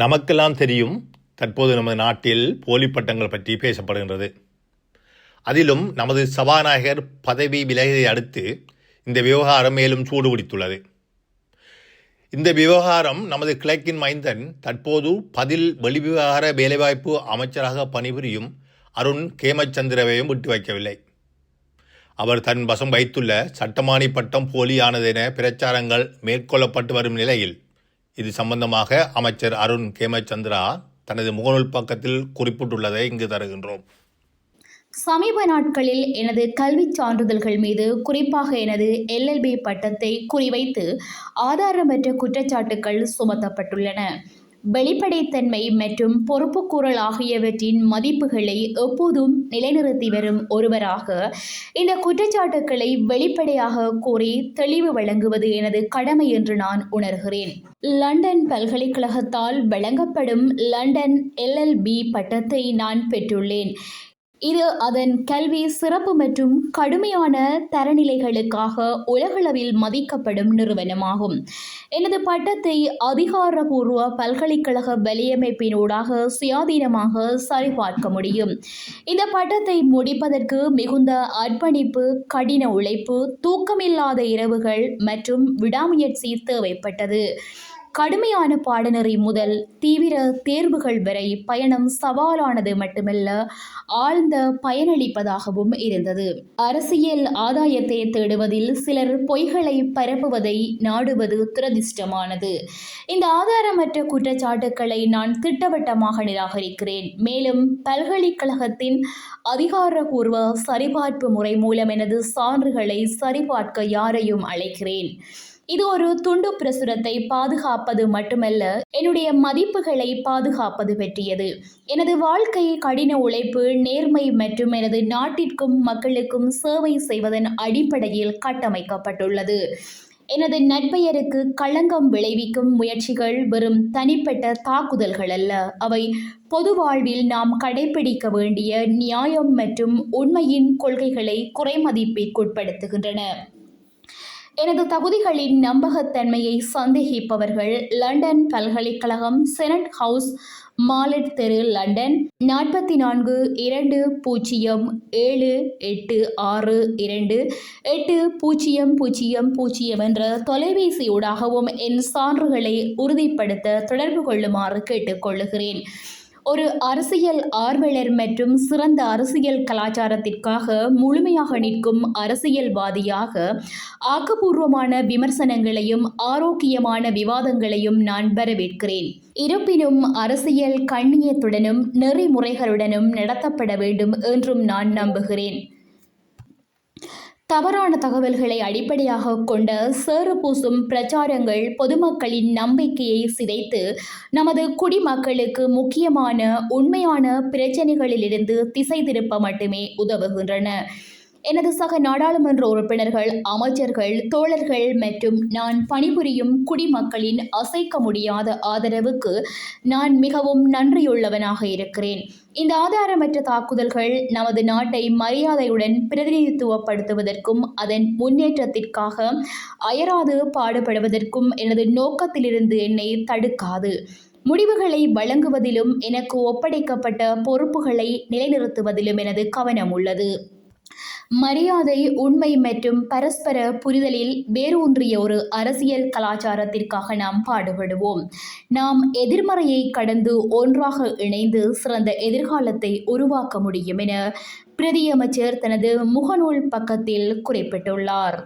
நமக்கெல்லாம் தெரியும் தற்போது நமது நாட்டில் போலி பட்டங்கள் பற்றி பேசப்படுகின்றது. அதிலும் நமது சபாநாயகர் பதவி விலகியதை அடுத்து இந்த விவகாரம் மேலும் சூடு பிடித்துள்ளது இந்த விவகாரம் நமது கிழக்கின் மைந்தன் தற்போது பதில் வெளிவிவகார வேலைவாய்ப்பு அமைச்சராக பணிபுரியும் அருண் கேமச்சந்திரவையும் விட்டு வைக்கவில்லை. அவர் தன் வசம் வைத்துள்ள சட்டமானி பட்டம் போலியானதென பிரச்சாரங்கள் மேற்கொள்ளப்பட்டு வரும் நிலையில் இது சம்பந்தமாக அமைச்சர் அருண் கேமச்சந்திரா தனது முகநூல் பக்கத்தில் குறிப்பிட்டுள்ளதை இங்கு தருகின்றோம். சமீப நாட்களில் எனது கல்விச் சான்றிதழ்கள் மீது குறிப்பாக எனது எல்எல்பி பட்டத்தை குறிவைத்து ஆதாரமற்ற குற்றச்சாட்டுகள் சுமத்தப்பட்டுள்ளன. வெளிப்படைத்தன்மை மற்றும் பொறுப்புக்கூறல் ஆகியவற்றின் மதிப்புகளை எப்போதும் நிலைநிறுத்தி வரும் ஒருவராக இந்த குற்றச்சாட்டுக்களை வெளிப்படையாக கூறி தெளிவு வழங்குவது எனது கடமை என்று நான் உணர்கிறேன். லண்டன் பல்கலைக்கழகத்தால் வழங்கப்படும் லண்டன் எல்எல்பி பட்டத்தை நான் பெற்றுள்ளேன். இது அதன் கல்வி சிறப்பு மற்றும் கடுமையான தரநிலைகளுக்காக உலகளவில் மதிக்கப்படும் நிறுவனமாகும். எனது பட்டத்தை அதிகாரபூர்வ பல்கலைக்கழக வலையமைப்பினூடாக சுயாதீனமாக சரிபார்க்க முடியும். இந்த பட்டத்தை முடிப்பதற்கு மிகுந்த அர்ப்பணிப்பு கடின உழைப்பு தூக்கமில்லாத இரவுகள் மற்றும் விடாமுயற்சி தேவைப்பட்டது. கடுமையான பாடநெறி முதல் தீவிர தேர்வுகள் வரை பயணம் சவாலானது மட்டுமல்ல ஆழ்ந்த பயனளிப்பதாகவும் இருந்தது. அரசியல் ஆதாயத்தை தேடுவதில் சிலர் பொய்களை பரப்புவதை நாடுவது துரதிர்ஷ்டமானது. இந்த ஆதாரமற்ற குற்றச்சாட்டுக்களை நான் திட்டவட்டமாக நிராகரிக்கிறேன். மேலும் பல்கலைக்கழகத்தின் அதிகாரபூர்வ சரிபார்ப்பு முறை மூலம் எனது சான்றுகளை சரிபார்க்க யாரையும் அழைக்கிறேன். இது ஒரு துண்டு பிரசுரத்தை பாதுகாப்பது மட்டுமல்ல என்னுடைய மதிப்புகளை பாதுகாப்பது பற்றியது. எனது வாழ்க்கை கடின உழைப்பு நேர்மை மற்றும் எனது நாட்டிற்கும் மக்களுக்கும் சேவை செய்வதன் அடிப்படையில் கட்டமைக்கப்பட்டுள்ளது. எனது நட்பெயருக்கு களங்கம் விளைவிக்கும் முயற்சிகள் வெறும் தனிப்பட்ட தாக்குதல்கள் அல்ல. அவை பொது வாழ்வில் நாம் கடைபிடிக்க வேண்டிய நியாயம் மற்றும் உண்மையின் கொள்கைகளை குறைமதிப்பிற்குட்படுத்துகின்றன. எனது தகுதிகளின் நம்பகத்தன்மையை சந்தேகிப்பவர்கள் லண்டன் பல்கலைக்கழகம் செனட் ஹவுஸ் மாலட் தெரு லண்டன். நாற்பத்தி நான்கு இரண்டு பூஜ்ஜியம் ஏழு எட்டு ஆறு இரண்டு. எட்டு பூஜ்ஜியம் பூஜ்ஜியம் பூஜ்ஜியம் என்ற தொலைபேசியூடாகவும் என் சான்றுகளை உறுதிப்படுத்த தொடர்பு கொள்ளுமாறு கேட்டுக்கொள்கிறேன் ஒரு அரசியல் ஆர்வலர் மற்றும் சிறந்த அரசியல் கலாச்சாரத்திற்காக முழுமையாக நிற்கும் அரசியல்வாதியாக ஆக்கப்பூர்வமான விமர்சனங்களையும் ஆரோக்கியமான விவாதங்களையும் நான் வரவேற்கிறேன். இருப்பினும் அரசியல் கண்ணியத்துடனும் நெறிமுறைகளுடனும் நடத்தப்பட வேண்டும் என்றும் நான் நம்புகிறேன். தவறான தகவல்களை அடிப்படையாக கொண்ட சேறு பூசும் பிரச்சாரங்கள் பொதுமக்களின் நம்பிக்கையை சிதைத்து நமது குடிமக்களுக்கு முக்கியமான உண்மையான பிரச்சனைகளிலிருந்து திசை திருப்ப மட்டுமே உதவுகின்றன. எனது சக நாடாளுமன்ற உறுப்பினர்கள் அமைச்சர்கள் தோழர்கள் மற்றும் நான் பணிபுரியும் குடிமக்களின் அசைக்க முடியாத ஆதரவுக்கு நான் மிகவும் நன்றியுள்ளவனாக இருக்கிறேன். இந்த ஆதாரமற்ற தாக்குதல்கள் நமது நாட்டை மரியாதையுடன் பிரதிநிதித்துவப்படுத்துவதற்கும் அதன் முன்னேற்றத்திற்காக அயராது பாடுபடுவதற்கும் எனது நோக்கத்திலிருந்து என்னை தடுக்காது. முடிவுகளை வழங்குவதிலும் எனக்கு ஒப்படைக்கப்பட்ட பொறுப்புகளை நிலைநிறுத்துவதிலும் எனது கவனம் உள்ளது மரியாதை உண்மை மற்றும் பரஸ்பர புரிதலில் வேரூன்றிய ஒரு அரசியல் கலாச்சாரத்திற்காக நாம் பாடுபடுவோம். நாம் எதிர்மறையை கடந்து ஒன்றாக இணைந்து சிறந்த எதிர்காலத்தை உருவாக்க முடியும் என பிரதியமைச்சர் தனது முகநூல் பக்கத்தில் குறிப்பிட்டுள்ளார்.